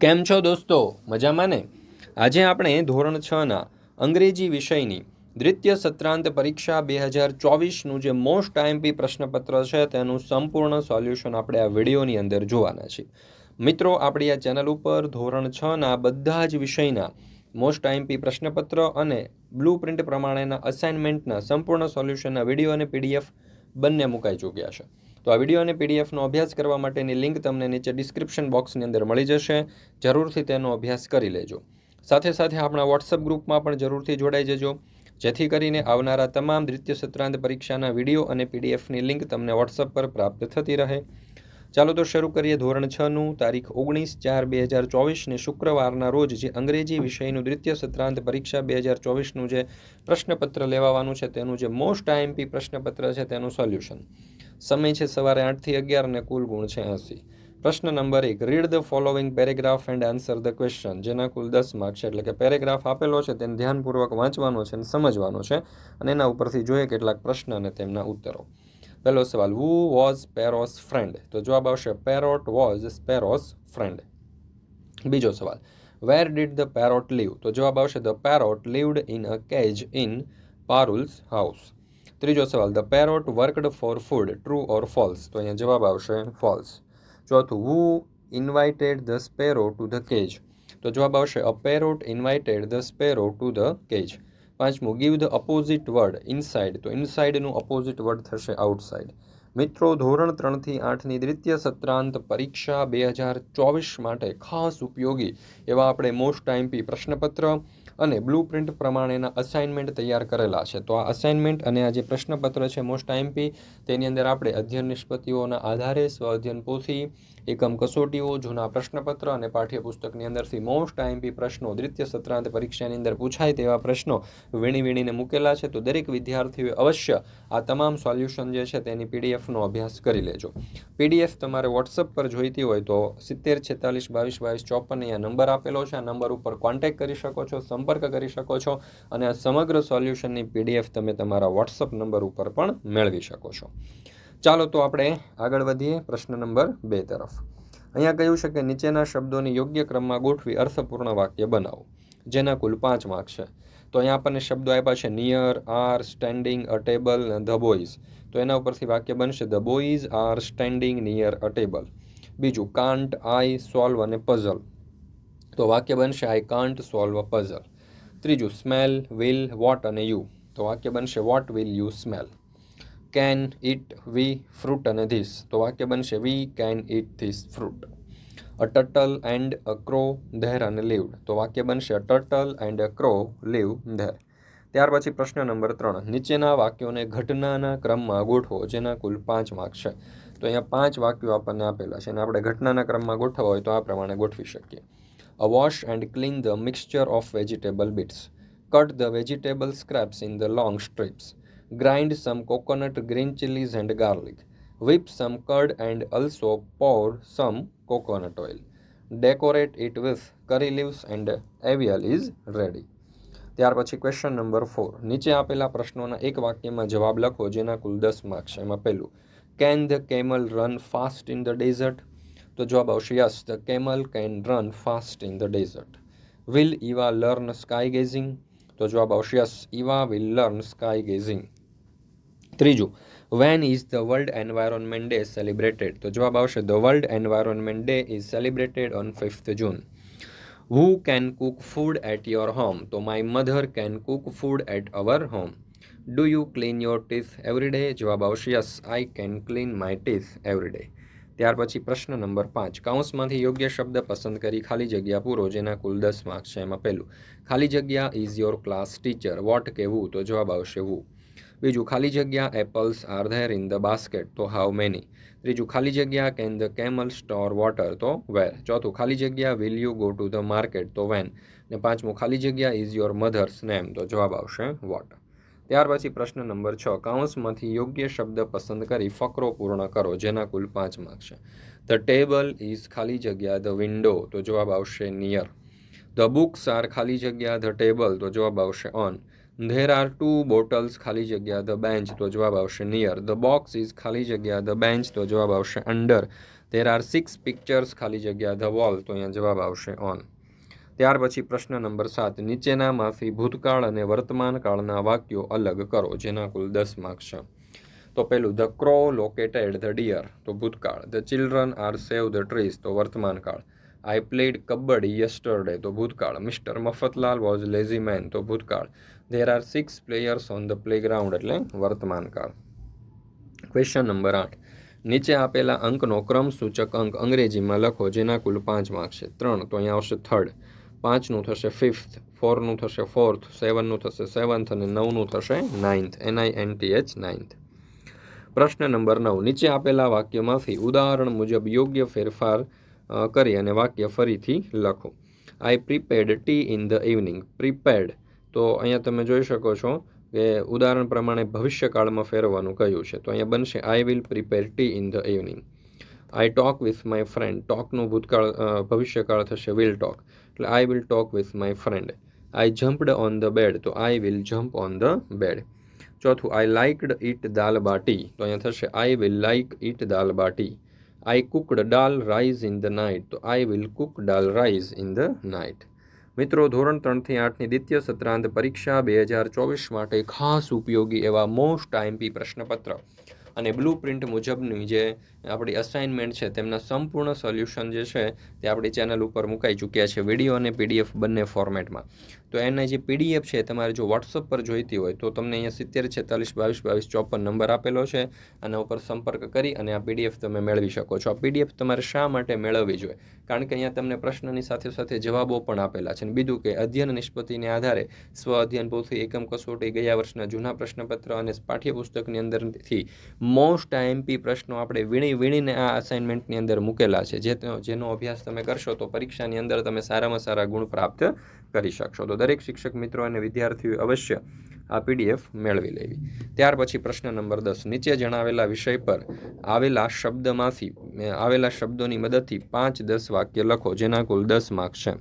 કેમ છો દોસ્તો? મજામાં ને? આજે આપણે ધોરણ છના અંગ્રેજી વિષયની દ્વિતીય સત્રાંત પરીક્ષા બે હજાર ચોવીસનું જે મોસ્ટ આઈએમપી પ્રશ્નપત્ર છે, તેનું સંપૂર્ણ સોલ્યુશન આપણે આ વિડીયોની અંદર જોવાના છીએ. મિત્રો, આપણી આ ચેનલ ઉપર ધોરણ છના બધા જ વિષયના મોસ્ટ આઈએમપી પ્રશ્નપત્ર અને બ્લુ પ્રિન્ટ પ્રમાણેના અસાઇનમેન્ટના સંપૂર્ણ સોલ્યુશનના વીડિયો અને પીડીએફ બંને મુકાઈ ચૂક્યા છે. તો આ વીડિયો અને પીડીએફનો અભ્યાસ કરવા માટેની લિંક તમને નીચે ડિસ્ક્રિપ્શન બોક્સની અંદર મળી જશે. જરૂરથી તેનો અભ્યાસ કરી લેજો. સાથે સાથે આપણા વોટ્સઅપ ગ્રુપમાં પણ જરૂરથી જોડાઈ જજો. જેથી કરીને આવનારા તમામ દ્વિતીય સત્રાંત પરીક્ષાના વીડિયો અને પીડીએફની લિંક તમને વોટ્સઅપ પર પ્રાપ્ત થતી રહે. ચાલો તો શરૂ કરીએ ધોરણ છનું તારીખ ઓગણીસ ચાર બે હજાર ચોવીસને શુક્રવારના રોજ જે અંગ્રેજી વિષયનું દ્વિતીય સત્રાંત પરીક્ષા બે હજાર ચોવીસનું જે પ્રશ્નપત્ર લેવાવાનું છે તેનું જે મોસ્ટ આઈએમપી પ્રશ્નપત્ર છે તેનું સોલ્યુશન સમય છે સવારે આઠથી અગિયાર અને કુલ ગુણ છે એંસી. પ્રશ્ન નંબર એક read the following paragraph and answer the question જેના કુલ દસ માર્ક છે. એટલે કે પેરેગ્રાફ આપેલો છે, તેને ધ્યાનપૂર્વક વાંચવાનો છે અને સમજવાનો છે અને એના ઉપરથી જોઈએ કેટલાક પ્રશ્ન અને તેમના ઉત્તરો. પહેલો સવાલ વુ વોઝ પેરોસ ફ્રેન્ડ તો જવાબ આવશે પેરોટ વોઝ સ્પેરોસ ફ્રેન્ડ બીજો સવાલ where did the parrot live તો જવાબ આવશે the parrot lived in a cage in Parul's house ત્રીજો સવાલ the parrot worked for food true or false તો અહીંયા જવાબ આવશે ફોલ્સ ચોથું who invited the sparrow to the cage તો જવાબ આવશે a parrot invited the sparrow to the cage પાંચમું give the opposite word inside તો ઇનસાઇડનું અપોઝિટ વર્ડ થશે આઉટસાઇડ મિત્રો, ધોરણ ત્રણથી આઠની દ્વિતીય સત્રાંત પરીક્ષા બે હજાર ચોવીસ માટે ખાસ ઉપયોગી એવા આપણે મોસ્ટ ટાઈમપી પ્રશ્નપત્ર અને બ્લુ પ્રિન્ટ પ્રમાણેના અસાઇનમેન્ટ તૈયાર કરેલા છે. તો આ અસાઇનમેન્ટ અને આ જે પ્રશ્નપત્ર છે મોસ્ટ આઈમપી તેની અંદર આપણે અધ્યયન નિષ્પત્તિઓના આધારે સ્વ અધ્યયન પોથી, એકમ કસોટીઓ, જૂના પ્રશ્નપત્ર અને પાઠ્યપુસ્તકની અંદરથી મોસ્ટ આઈમપી પ્રશ્નો, દ્વિતીય, સત્રાંત પરીક્ષાની અંદર પૂછાય તેવા પ્રશ્નો વીણી વીણીને મૂકેલા છે. તો દરેક વિદ્યાર્થીઓએ અવશ્ય આ તમામ સોલ્યુશન જે છે તેની પીડીએફનો અભ્યાસ કરી લેજો. પીડીએફ તમારે વોટ્સઅપ પર જોઈતી હોય તો સિત્તેર, છેતાલીસ, બાવીસ બાવીસ, ચોપન અહીંયા નંબર આપેલો છે. આ નંબર ઉપર કોન્ટેક્ટ કરી શકો છો. સંપર્ક કરી શકો છો અને આ સમગ્ર સોલ્યુશનની પીડીએફ તમે તમારા વોટ્સઅપ નંબર ઉપર પણ મેળવી શકો છો. ચાલો તો આપણે આગળ વધીએ પ્રશ્ન નંબર બે તરફ. અહીંયા કહ્યું છે કે નીચેના શબ્દોની યોગ્ય ક્રમમાં ગોઠવી અર્થપૂર્ણ વાક્ય બનાવો, જેના કુલ પાંચ માર્ક છે. તો અહીંયા આપણને શબ્દો આપ્યા છે near are standing a table the boys તો એના ઉપરથી વાક્ય બનશે the boys are standing near a table બીજું કાન્ટ આઈ સોલ્વ અને પઝલ તો વાક્ય બનશે I can't solve a puzzle ત્રીજું સ્મેલ વિલ વોટ અને યુ તો વાક્ય બનશે what will you smell can eat we fruit અને ધીસ તો વાક્ય બનશે we can eat this fruit a turtle and a crow there અને લીવડ તો વાક્ય બનશે a turtle and a crow live there ત્યાર પછી પ્રશ્ન નંબર ત્રણ. નીચેના વાક્યોને ઘટનાના ક્રમમાં ગોઠવો, જેના કુલ પાંચ માર્ક છે. તો અહીંયા પાંચ વાક્યો આપણને આપેલા છે અને આપણે ઘટનાના ક્રમમાં ગોઠવવા હોય તો આ પ્રમાણે ગોઠવી શકીએ. અ and clean the mixture of vegetable bits Cut the vegetable scraps in the long strips grind some coconut green chilies and garlic whip some curd and also pour some coconut oil decorate it with curry leaves and avial is ready ત્યાર પછી question number four નીચે આપેલા પ્રશ્નોના એક વાક્યમાં જવાબ લખો જેના કુલ દસ માર્ક્સ એમાં પહેલું can the camel run fast in the desert તો જવાબ આવશે yes the camel can run fast in the desert will Eva learn sky gazing તો જવાબ આવશે yes Eva will learn sky gazing ત્રીજું when is the world environment day celebrated તો જવાબ આવશે the world environment day is celebrated on fifth June who can cook food at your home તો my mother can cook food at our home do you clean your teeth every day જવાબ આવશે yes I can clean my teeth every day ત્યાર પછી પ્રશ્ન number પાંચ. કાઉન્સમાંથી યોગ્ય શબ્દ પસંદ કરી ખાલી જગ્યા પૂરો, જેના કુલ દસ માર્ક્સ છે એમાં પહેલું. ખાલી જગ્યા is your class teacher what કહેવું? તો જવાબ આવશે વુ. બીજું, ખાલી જગ્યા apples are there in the basket તો હાઉ મેની ત્રીજું, ખાલી જગ્યા can the camel store water તો વેર ચોથું, ખાલી જગ્યા will you go to the market તો વેન ને પાંચમું, ખાલી જગ્યા ઇઝ યોર મધર્સ નેમ તો જવાબ આવશે વોટ ત્યાર પછી પ્રશ્ન નંબર છ. કાઉન્સમાંથી યોગ્ય શબ્દ પસંદ કરી ફકરો પૂર્ણ કરો, જેના કુલ પાંચ માર્ક છે. ધ ટેબલ ઇઝ ખાલી જગ્યા ધ વિન્ડો તો જવાબ આવશે નિયર ધ બુક્સ આર ખાલી જગ્યા ધ ટેબલ તો જવાબ આવશે on there are two bottles ખાલી જગ્યા ધ બેન્ચ તો જવાબ આવશે નિયર ધ બોક્સ ઇઝ ખાલી જગ્યા ધ બેન્ચ તો જવાબ આવશે under there are six pictures ખાલી જગ્યા ધ વોલ તો અહીંયા જવાબ આવશે ઓન ત્યાર પછી પ્રશ્ન નંબર સાત નીચેનામાંથી ભૂતકાળ અને વર્તમાન કાળના વાક્યો અલગ કરો, જેના કુલ દસ માર્ક્સ છે. તો પહેલું the crow located the deer તો ભૂતકાળ. The children are save the trees તો વર્તમાન કાળ આઈ પ્લેડ કબડ્ડી યસ્ટરડે તો ભૂતકાળ. Mister Mafatlal was lazy man તો ભૂતકાળ. There are six players on the playground એટલે વર્તમાન કાળ ક્વેશ્ચન નંબર આઠ. નીચે આપેલા અંકનો ક્રમ સૂચક અંક અંગ્રેજીમાં લખો, જેના કુલ પાંચ માર્ક છે. ત્રણ, તો અહીંયા આવશે થર્ડ પાંચનું થશે ફિફ્થ ફોરનું થશે ફોર્થ સેવનનું થશે સેવન્થ અને નવનું થશે ninth N I N T H ninth પ્રશ્ન નંબર નવ. નીચે આપેલા વાક્યમાંથી ઉદાહરણ મુજબ યોગ્ય ફેરફાર કરી અને વાક્ય ફરીથી લખો. I prepared tea in the evening prepared તો અહીંયા તમે જોઈ શકો છો કે ઉદાહરણ પ્રમાણે ભવિષ્યકાળમાં ફેરવવાનું કહ્યું છે. તો અહીંયા બનશે I will prepare tea in the evening I talk with my friend ટોકનું ભૂતકાળ ભવિષ્યકાળ થશે. વિલ ટોક એટલે I will talk with my friend I jumped on the bed તો I will jump on the bed ચોથું I liked eat dal bati. તો અહીંયા થશે I will like eat dal bati. I cooked dal rice in the night તો I will cook dal rice in the night મિત્રો, ધોરણ ત્રણથી આઠની દ્વિતીય સત્રાંત પરીક્ષા બે હજાર ચોવીસ માટે ખાસ ઉપયોગી એવા મોસ્ટ આઈએમપી પ્રશ્નપત્ર. અને બ્લુ પ્રિન્ટ મુજબની જે આપણી અસાઇનમેન્ટ છે, તેમના સંપૂર્ણ સોલ્યુશન જે છે, તે આપણી ચેનલ ઉપર મુકાઈ ચૂક્યા છે વીડિયો અને પીડીએફ બંને ફોર્મેટમાં તો એના જે પીડીએફ છે, તમારે જો વોટ્સઅપ પર જોઈતી હોય, તો તમને અહીંયા સિત્તેર, છેતાલીસ, બાવીસ બાવીસ, ચોપન નંબર આપેલો છે આના ઉપર સંપર્ક કરી અને આ પીડીએફ તમે મેળવી શકો છો. આ પીડીએફ તમારે શા માટે મેળવવી જોઈએ? કારણ કે અહીંયા તમને પ્રશ્નની સાથે સાથે જવાબો પણ આપેલા છે. અને બીજું કે, અધ્યયન નિષ્પતિને આધારે સ્વ અધ્યયન પોથી એકમ કસોટી, ગયા વર્ષના જૂના પ્રશ્નપત્ર અને પાઠ્યપુસ્તકની અંદરથી મોસ્ટ આઈએમપી પ્રશ્નો આપણે વીણી વીણીને આ અસાઇનમેન્ટની અંદર મૂકેલા છે. જે જેનો અભ્યાસ તમે કરશો તો પરીક્ષાની અંદર તમે સારામાં સારા ગુણ પ્રાપ્ત કરી શકશો. તો દરેક શિક્ષક મિત્રો અને વિદ્યાર્થીઓ અવશ્ય આ પીડીએફ મેળવી લેવી. ત્યાર પછી પ્રશ્ન નંબર દસ. નીચે જણાવેલા વિષય પર આવેલા શબ્દમાંથી આવેલા શબ્દોની મદદથી પાંચ દસ વાક્ય લખો, જેના કુલ દસ માર્ક્સ છે.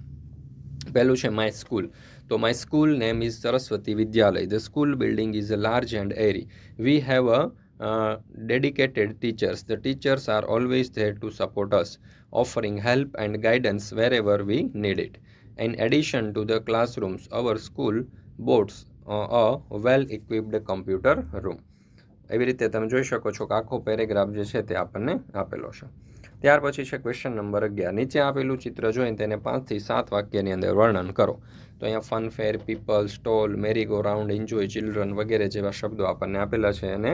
પહેલું છે માય સ્કૂલ તો my school name is Saraswati Vidyalaya. The school building is large and airy we have a dedicated teachers the teachers are always there to support us offering help and guidance wherever we need it in addition to the classrooms our school boasts uh, a well equipped computer room એવી રીતે તમે જોઈ શકો છો કે આખો paragraph જે છે તે આપણને આપેલો છે ત્યાર પછી છે ક્વેશ્ચન નંબર અગિયાર નીચે આપેલું ચિત્ર જોઈને તેને પાંચથી સાત વાક્યની અંદર વર્ણન કરો તો અહીંયા fun fair people stall merry go round enjoy children વગેરે જેવા શબ્દો આપણને આપેલા છે અને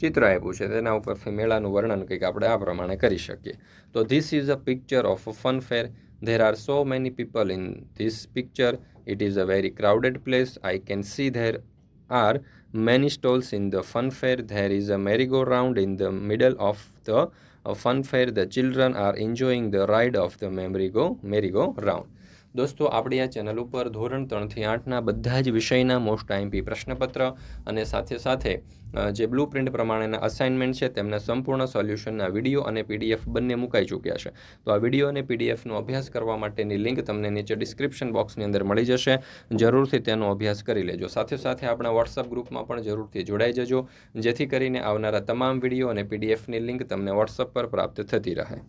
ચિત્ર આપ્યું છે તેના ઉપરથી મેળાનું વર્ણન કંઈક આપણે આ પ્રમાણે કરી શકીએ તો this is a picture of a fun fair there are so many people in this picture it is a very crowded place I can see there are many stalls in the fun fair. There is a merry-go-round in the middle of the uh, fun fair. The children are enjoying the ride of the merry-go merry-go-round. દોસ્તો, આપણી આ channel ઉપર ધોરણ ત્રણથી આઠના બધા જ વિષયના મોસ્ટ આઈમ્પી પ્રશ્નપત્ર અને સાથે સાથે જે બ્લુ પ્રિન્ટ પ્રમાણેના અસાઇનમેન્ટ છે, તેમના સંપૂર્ણ સોલ્યુશનના વીડિયો અને પીડીએફ બંને મુકાઈ ચૂક્યા છે. તો આ વીડિયો અને પીડીએફનો અભ્યાસ કરવા માટેની લિંક તમને નીચે ડિસ્ક્રિપ્શન બોક્સની અંદર મળી જશે. જરૂરથી તેનો અભ્યાસ કરી લેજો. સાથે સાથે આપણા વોટ્સઅપ ગ્રુપમાં પણ જરૂરથી જોડાઈ જજો. જેથી કરીને આવનારા તમામ વીડિયો અને પીડીએફની લિંક તમને વોટ્સઅપ પર પ્રાપ્ત થતી રહે.